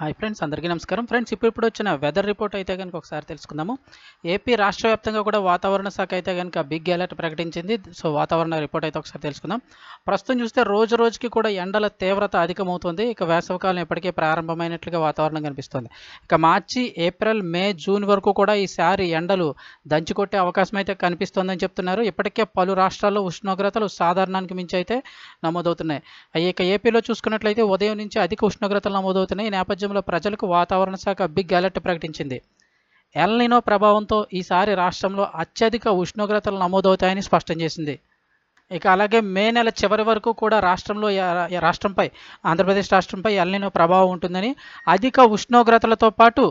Hi friends అందరికీ నమస్కారం. Friends ఇప్పుడు ఇప్పుడు వచ్చిన వెదర్ రిపోర్ట్ అయితే కనుక ఒకసారి తెలుసుకుందాము. ఏపీ రాష్ట్ర వ్యాప్తంగా కూడా వాతావరణ శాఖ అయితే కనుక బిగ్ అలర్ట్ ప్రకటించింది. సో వాతావరణ రిపోర్ట్ అయితే ఒకసారి తెలుసుకుందాం. ప్రస్తుతం చూస్తే రోజు రోజుకి కూడా ఎండల తీవ్రత అధికమవుతుంది. ఇక వేసవకాలం ఇప్పటికే ప్రారంభమైనట్లుగా వాతావరణం కనిపిస్తుంది. ఇక మార్చి ఏప్రిల్ మే జూన్ వరకు కూడా ఈసారి ఎండలు దంచుకొట్టే అవకాశం అయితే కనిపిస్తోందని చెప్తున్నారు. ఇప్పటికే పలు రాష్ట్రాల్లో ఉష్ణోగ్రతలు సాధారణానికి మించి అయితే నమోదవుతున్నాయి. ఇక ఏపీలో చూసుకున్నట్లయితే ఉదయం నుంచి అధిక ఉష్ణోగ్రతలు నమోదవుతున్నాయి. ఈ నేపథ్యంలో ప్రజలకు వాతావరణ శాఖ బిగ్ అలర్ట్ ప్రకటించింది. ఎల్నినో ప్రభావంతో ఈసారి రాష్ట్రంలో అత్యధిక ఉష్ణోగ్రతలు నమోదవుతాయని స్పష్టం చేసింది. ఇక అలాగే మే నెల చివరి వరకు కూడా రాష్ట్రంలో రాష్ట్రంపై ఆంధ్రప్రదేశ్ రాష్ట్రంపై ఎల్నినో ప్రభావం ఉంటుందని అధిక ఉష్ణోగ్రతలతో పాటు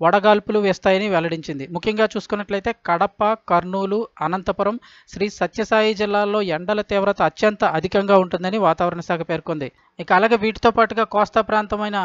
వడగాల్పులు వేస్తాయని వెల్లడించింది. ముఖ్యంగా చూసుకున్నట్లయితే కడప కర్నూలు అనంతపురం శ్రీ సత్యసాయి జిల్లాల్లో ఎండల తీవ్రత అత్యంత అధికంగా ఉంటుందని వాతావరణ శాఖ పేర్కొంది. ఇక అలాగే వీటితో పాటుగా కోస్తా ప్రాంతమైన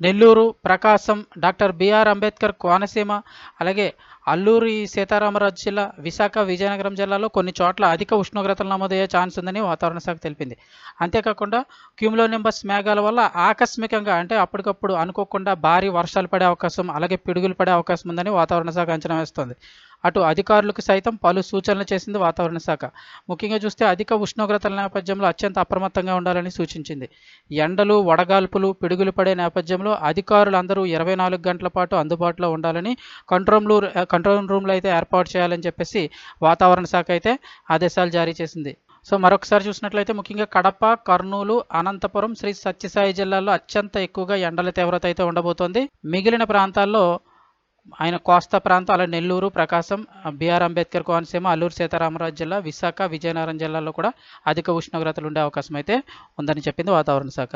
Nellore Prakasam doctor B R Ambedkar Konaseema అలాగే అల్లూరి సీతారామరాజు జిల్లా విశాఖ విజయనగరం జిల్లాలో కొన్ని చోట్ల అధిక ఉష్ణోగ్రతలు నమోదయ్యే ఛాన్స్ ఉందని వాతావరణ శాఖ తెలిపింది. అంతేకాకుండా క్యూమ్లో నింబస్ మేఘాల వల్ల ఆకస్మికంగా అంటే అప్పటికప్పుడు అనుకోకుండా భారీ వర్షాలు పడే అవకాశం అలాగే పిడుగులు పడే అవకాశం ఉందని వాతావరణ శాఖ అంచనా వేస్తోంది. అటు అధికారులకు సైతం పలు సూచనలు చేసింది వాతావరణ శాఖ. ముఖ్యంగా చూస్తే అధిక ఉష్ణోగ్రతల నేపథ్యంలో అత్యంత అప్రమత్తంగా ఉండాలని సూచించింది. ఎండలు వడగాల్పులు పిడుగులు పడే నేపథ్యంలో అధికారులందరూ ఇరవై నాలుగు గంటల పాటు అందుబాటులో ఉండాలని కంట్రోల్ రూమ్ కంట్రోల్ రూమ్లు అయితే ఏర్పాటు చేయాలని చెప్పేసి వాతావరణ శాఖ అయితే ఆదేశాలు జారీ చేసింది. సో మరొకసారి చూసినట్లయితే ముఖ్యంగా కడప కర్నూలు అనంతపురం శ్రీ సత్యసాయి జిల్లాల్లో అత్యంత ఎక్కువగా ఎండల తీవ్రత అయితే ఉండబోతోంది. మిగిలిన ప్రాంతాల్లో ఆయన కోస్తా ప్రాంతం అలాగే నెల్లూరు ప్రకాశం బిఆర్ అంబేద్కర్ కోనసీమ అల్లూరు సీతారామరాజు జిల్లా విశాఖ విజయనగరం జిల్లాలో కూడా అధిక ఉష్ణోగ్రతలు ఉండే అవకాశం అయితే ఉందని చెప్పింది వాతావరణ శాఖ.